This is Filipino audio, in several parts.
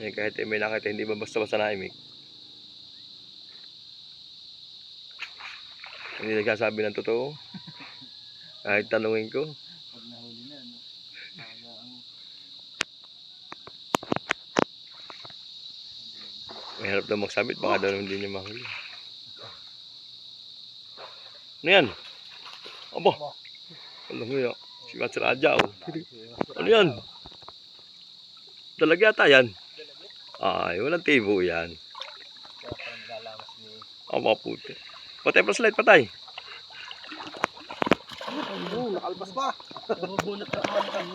Eh, kahit may nakita, hindi ba basta-basta naimik? Hindi nagsasabi ng totoo. Kahit tanungin ko. Pag nahuli na, no? Kaya ang... Mahirap daw magsabit, baka daw hindi niya mahuli. Ano yan? Aba! Alam mo yan. Si Master oh. Ano yan? Talaga yata yan. Ay, walang tibo yan. Kaya parang lalamas ni... Aba, puti. Patay pa slide, patay. Oh, nakalpas pa! Nabubunot na ako ng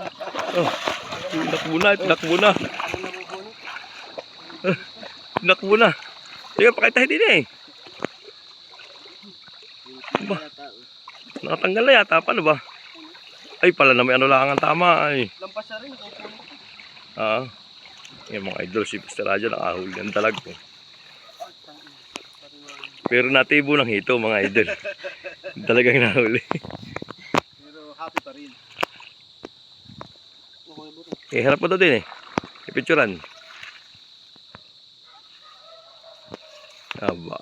Tinakbo na, tinakbo na. Ano nabubunot? Tinakbo na. Teka, pakita hindi na eh. Ba? Nakatanggal na yata. Paano ba? Ay, pala na may ano lang ang tama. Ay. Lampas siya rin, nakukunin. Ah. Yung mga idol, si Mr. Raja nakahuli ng dalag ko. Pero natibo ng hito, mga idol. Talagang nahuli. Pero happy pa rin. Eh, harap mo din eh. Ipicturan. Aba.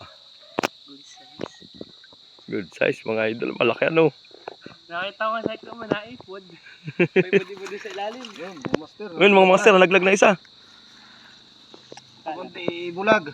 Good size. Good size, mga idol. Malaki ano. Nakita ko sa ito, manaipod. May budi-budi sa ilalim. Yun, master. Ngayon, mga master, nalaglag na isa bulag.